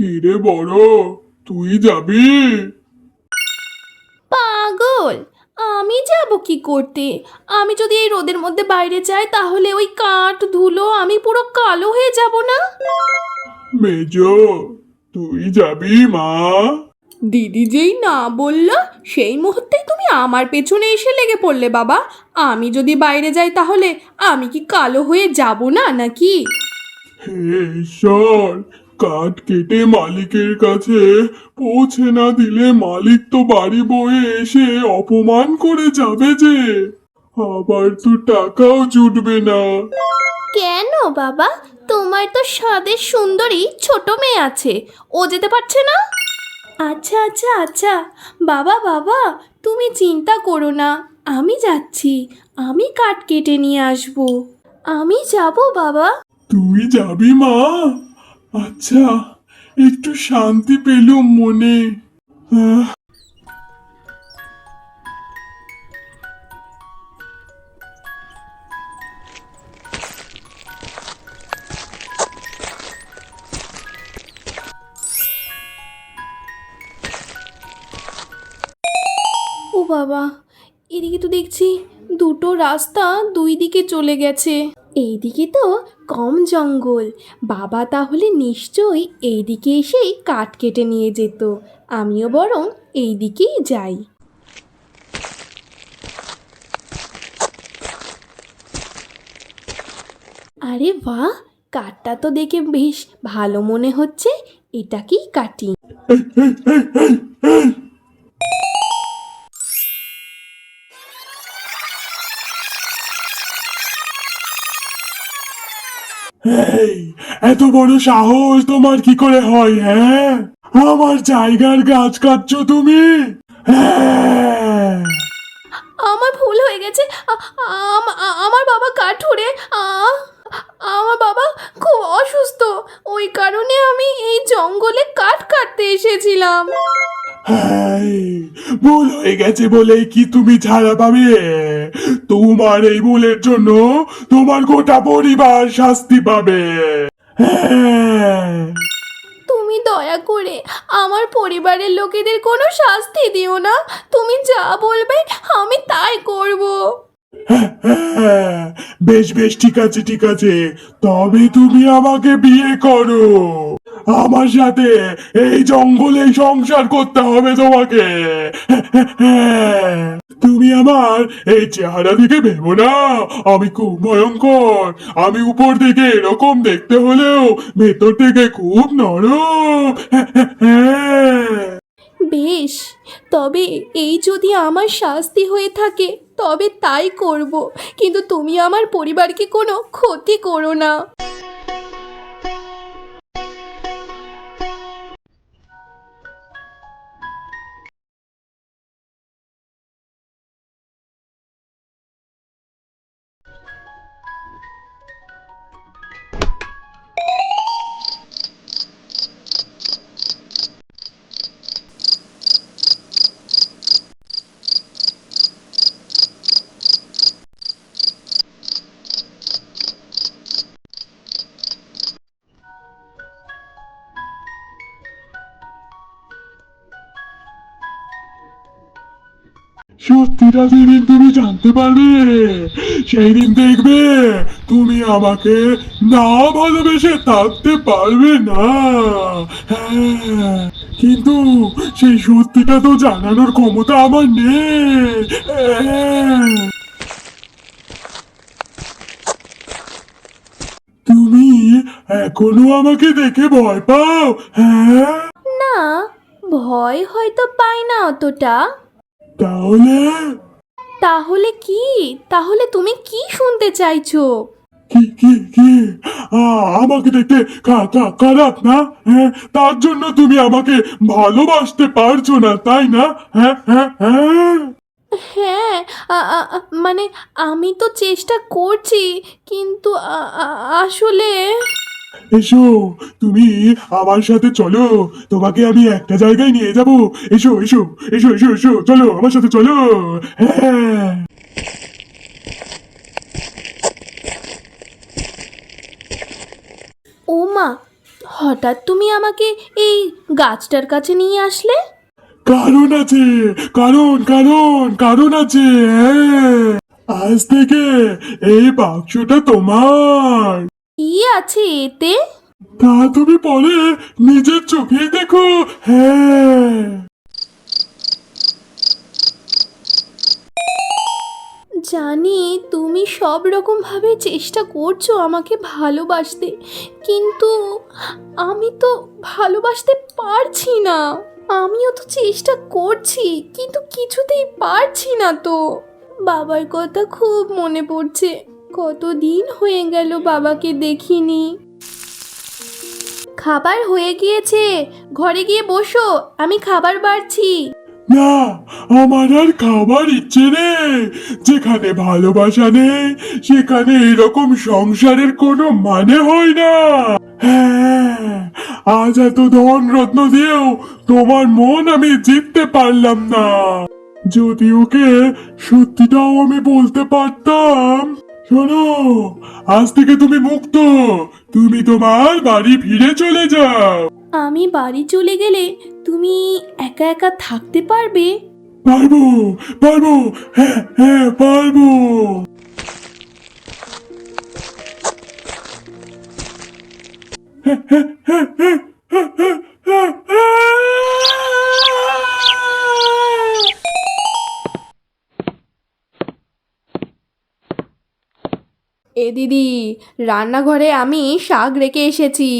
কিরে বড় তুই যাবি? পাগল আমি যাব কি করতে? আমি যদি এই রোদের মধ্যে বাইরে যাই তাহলে ওই কাঠ ধুলো আমি পুরো কালো হয়ে যাব না? মেজ তুই যাবি মা? দিদি যেই না বলল সেই মুহূর্তেই তুমি আমার পেছনে এসে লেগে পড়লে বাবা। আমি যদি বাইরে যাই তাহলে আমি কি কালো হয়ে যাব না নাকি? হে ঈশ্বর কাঠ কেটে মালিকের কাছে পৌঁছে না দিলে মালিক তো বাড়ি বয়ে এসে অপমান করে যাবে যে। আবার তো টাকাও জুটবে না। কেন বাবা? তোমার তো স্বাদের সুন্দরী ছোট মেয়ে আছে। ও যেতে পারছে না? আচ্ছা আচ্ছা আচ্ছা। বাবা বাবা তুমি চিন্তা করো না। আমি যাচ্ছি। আমি কাঠ কেটে নিয়ে আসব। আমি যাব বাবা। তুই যাবি মা। আচ্ছা একটু শান্তি পেলুম মনে। আহ, ও বাবা এদিকে তো দেখছি দুটো রাস্তা দুই দিকে চলে গেছে। এইদিকে তো কম জঙ্গল। বাবা তাহলে নিশ্চয়ই এইদিকে এসেই কাঠ কেটে নিয়ে যেত। আমিও বরং এই দিকেই যাই। আরে বাহ! কাঠটা তো দেখে বেশ ভালো মনে হচ্ছে। এটাকেই কাটি? এই, এত বড় সাহস তোমার কি করে হয় হ্যাঁ? আমার জায়গার গাছ কাটছো তুমি? হ্যাঁ। আমার ভুল হয়ে গেছে। আম- আমার বাবা কাঠুরে। আমার বাবা খুব অসুস্থ। ওই কারণে আমি এই জঙ্গলে কাঠ কাটতে এসেছিলাম। ভুল হয়ে গেছে বলে কি তুমি ছাড়া পাবে? তোমার এই ভুলের জন্য তোমার গোটা পরিবার শাস্তি পাবে। হ্যাঁ। তুমি দয়া করে আমার পরিবারের লোকেদের কোনো শাস্তি দিও না। তুমি যা বলবে আমি তাই করব। হ্যাঁ, বেশ বেশ ঠিক আছে ঠিক আছে। তবে তুমি আমাকে বিয়ে করো। আমার সাথে এই জঙ্গলে সংসার করতে হবে তোমাকে। তুমি আমার এই চেহারা দিকে ভেবো না। আমি খুব ভয়ঙ্কর। আমি উপর থেকে এরকম দেখতে হলেও ভেতর থেকে খুব নরম। বেশ, তবে এই যদি আমার শাস্তি হয়ে থাকে, তবে তাই করব। কিন্তু তুমি আমার পরিবারকে কোনো ক্ষতি করো না। সত্যিটা যেদিন তুমি জানতে পারবে। সেই দিন দেখবে তুমি আমাকে না ভালোবেসে থাকতে পারবে না। হ্যাঁ কিন্তু সেই সত্যিটা তো জানানোর ক্ষমতা আমার নেই। তুমি এখনও আমাকে দেখে ভয় পাও হ্যাঁ? না, ভয় হয়তো পাই না অতটা। তাহলে? তাহলে কি? তাহলে তুমি কি শুনতে চাইছো? কি কি কি? আ, আমাকে দেখতে খা- খা- খারাপ না? হ্যাঁ তার জন্য তুমি আমাকে ভালোবাসতে পারছ না তাই না? হ্যাঁ হ্যাঁ হ্যাঁ। হ্যাঁ আ- আ- আ- মানে আমি তো চেষ্টা করছি কিন্তু আ- আ- আসলে এসো তুমি আমার সাথে চলো। তোমাকে আমি একটা জায়গায় নিয়ে যাব। এসো এসো এসো এসো এসো চলো আমার সাথে চলো। হ্যাঁ। ও মা হঠাৎ তুমি আমাকে এই গাছটার কাছে নিয়ে আসলে? কারণ আছে কারণ কারণ কারণ আছে হ্যাঁ। আজ থেকে এই বাক্সটা তোমার। কি আছে এতে? তা তুমি পরে নিজের চোখেই দেখো হ্যাঁ। জানি তুমি সব রকমভাবে চেষ্টা করছ আমাকে ভালোবাসতে কিন্তু আমি তো ভালোবাসতে পারছি না। আমিও তো চেষ্টা করছি কিন্তু কিছুতেই পারছি না তো। বাবার কথা খুব মনে পড়ছে। কতদিন হয়ে গেল বাবাকে দেখিনি। খাবার হয়ে গিয়েছে। ঘরে গিয়ে বসো, আমি খাবার বাড়ছি। না, আমার আর খাবার ইচ্ছে নেই। যেখানে ভালোবাসা নেই, সেখানে এরকম সংসারের কোনো মানে হয় না। হ্যাঁ আজ এত ধন রত্ন দিয়েও তোমার মন আমি জিততে পারলাম না। যদি ওকে সত্যিটাও আমি বলতে পারতাম শোনো আজ থেকে তুমি মুক্ত। তুমি তোমার বাড়ি ফিরে চলে যাও। আমি বাড়ি চলে গেলে তুমি একা একা থাকতে পারবে? পারব পারব হ্যাঁ হ্যাঁ পারব। এ দিদি, রান্নাঘরে আমি শাক রেখে এসেছি।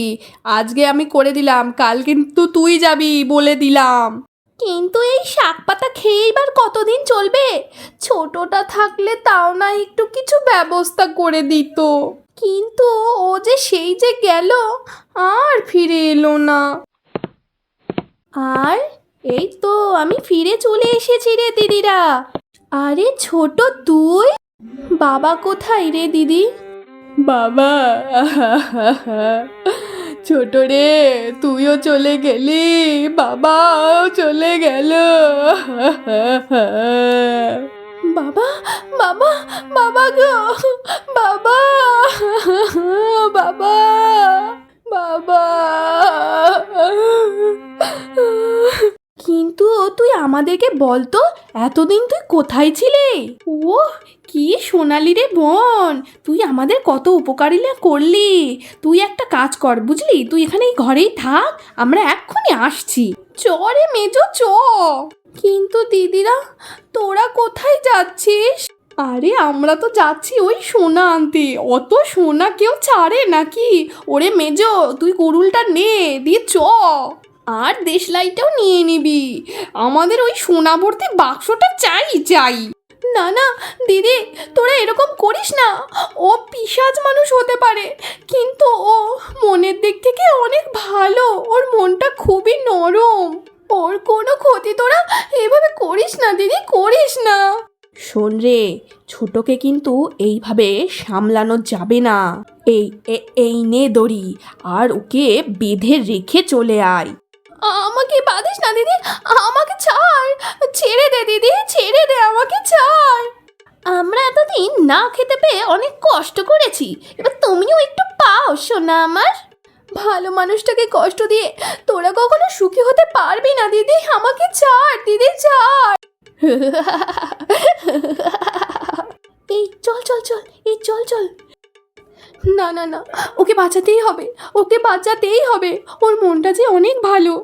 আজকে আমি করে দিলাম, কাল কিন্তু তুই যাবি বলে দিলাম। কিন্তু এই শাক পাতা খেয়ে এবার কতদিন চলবে? ছোটটা থাকলে তাও না একটু কিছু ব্যবস্থা করে দিত। কিন্তু ও যে সেই যে গেল, আর ফিরে এলো না। আর এই তো আমি ফিরে চলে এসেছি রে দিদিরা। আরে ছোট তুই! বাবা কোথায় রে দিদি? বাবা ছোট রে তুইও চলে গেলি। বাবাও চলে গেল। বাবা বাবা বাবা গো বাবা বাবা বাবা। কিন্তু তুই আমাদেরকে বলতো এতদিন তুই কোথায় ছিলে? ও কি সোনালি রে বোন, তুই আমাদের কত উপকারিলা করলি। তুই একটা কাজ কর, বুঝলি? তুই এখানে এই ঘরেই থাক, আমরা এক্ষুনি আসছি। চ রে মেজো, চ। কিন্তু দিদিরা, তোরা কোথায় যাচ্ছিস? আরে আমরা তো যাচ্ছি ওই সোনা আনতে। অত সোনা কেউ ছাড়ে নাকি? ওরে মেজো, তুই কুরুলটা নে, দিয়ে চ। আর দেশলাইটাও নিয়ে নিবি। আমাদের ওই সোনা ভর্তি বাক্সটা চাই চাই। না না, দিদি, তোরা এরকম করিস না। ও পিসাজ মানুষ হতে পারে, কিন্তু ও মনের দিক থেকে অনেক ভালো। ওর মনটা খুবই নরম। ওর কোনো ক্ষতি তোরা এভাবে করিস না, দিদি, করিস না। শোন রে, ছোটকে কিন্তু এইভাবে সামলানো যাবে না। এই এই নে দড়ি, আর ওকে বেঁধে রেখে চলে আয়। আমাকে বাঁধিস না, দিদি। আমাকে ছাড়। ছেড়ে দে, দিদি। ছেড়ে দে, আমাকে ছাড়। আমরা এতদিন না খেতে পেয়ে অনেক কষ্ট করেছি। এবার তুমিও একটু পাও, সোনা আমার। ভালো মানুষটাকে কষ্ট দিয়ে তোরা কখনো সুখী হতে পারবি না, দিদি। আমাকে ছাড়, দিদি, ছাড়। এই, চল চল চল। এই, চল চল। না না না, ওকে বাঁচাতেই হবে, ওকে বাঁচাতেই হবে, ওর মনটা যে অনেক ভালো।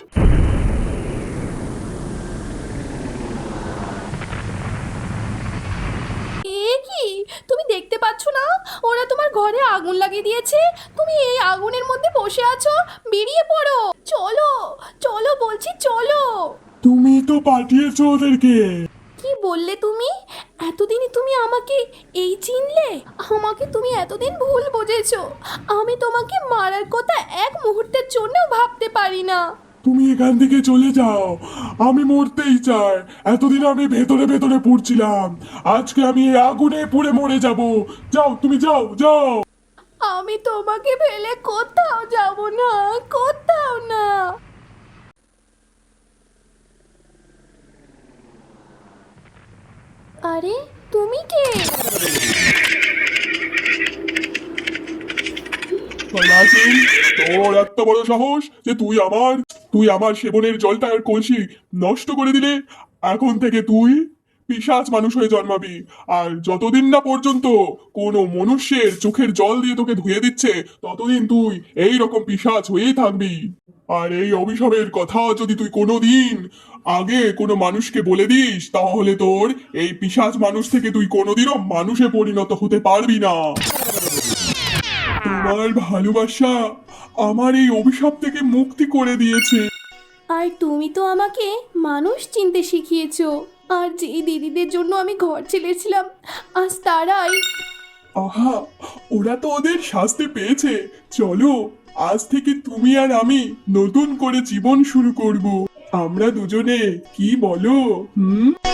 কি? তুমি দেখতে পাচ্ছ না? ওরা তোমার ঘরে আগুন লাগিয়ে দিয়েছে। তুমি এই আগুনের মধ্যে বসে আছো, বেরিয়ে পড়ো। চলো চলো বলছি, চলো। তুমি তো পাঠিয়েছো ওদেরকে। বললে তুমি? এতদিনই তুমি আমাকে এই চিনলে? আমাকে তুমি এতদিন ভুল বুঝেছ। আমি তোমাকে মারার কথা এক মুহূর্তের জন্য ভাবতে পারি না। তুমি এখান থেকে চলে যাও। আমি মরতেই চাই। এতদিন আমি ভেতরে ভেতরে পড়ছিলাম। আজকে আমি এই আগুনে পুড়ে মরে যাব। যাও তুমি যাও যাও। আমি তোমাকে ফেলে কোথাও যাব না কোথাও না। আরে, তুমি কে? তোর এত বড় সাহস যে তুই আমার তুই আমার সেবনের জলটার কলসি নষ্ট করে দিলে, এখন থেকে তুই পিসাচ মানুষ হয়ে জন্মাবি। আর যতদিন না পর্যন্ত কোনো মনুষ্যের চোখের জল দিয়ে তোকে ধুয়ে দিচ্ছে, ততদিন তুই এই রকম পিসাচ হয়েই থাকবি। আর এই অভিশাপের কথা যদি তুই কোনোদিন আগে কোনো মানুষকে বলে দিস তাহলে তোর এই পিসাচ মানুষ থেকে তুই কোনোদিনও মানুষে পরিণত হতে পারবি না। তোমার ভালোবাসা আমার এই অভিশাপ থেকে মুক্তি করে দিয়েছে। আর তুমি তো আমাকে মানুষ চিনতে শিখিয়েছ। আর যে দিদিদের জন্য আমি ঘর ছেড়েছিলাম আজ তারাই আহা ওরা তো ওদের শাস্তি পেয়েছে। চলো, আজ থেকে তুমি আর আমি নতুন করে জীবন শুরু করব। আমরা দুজনে, কি বলো? হুম?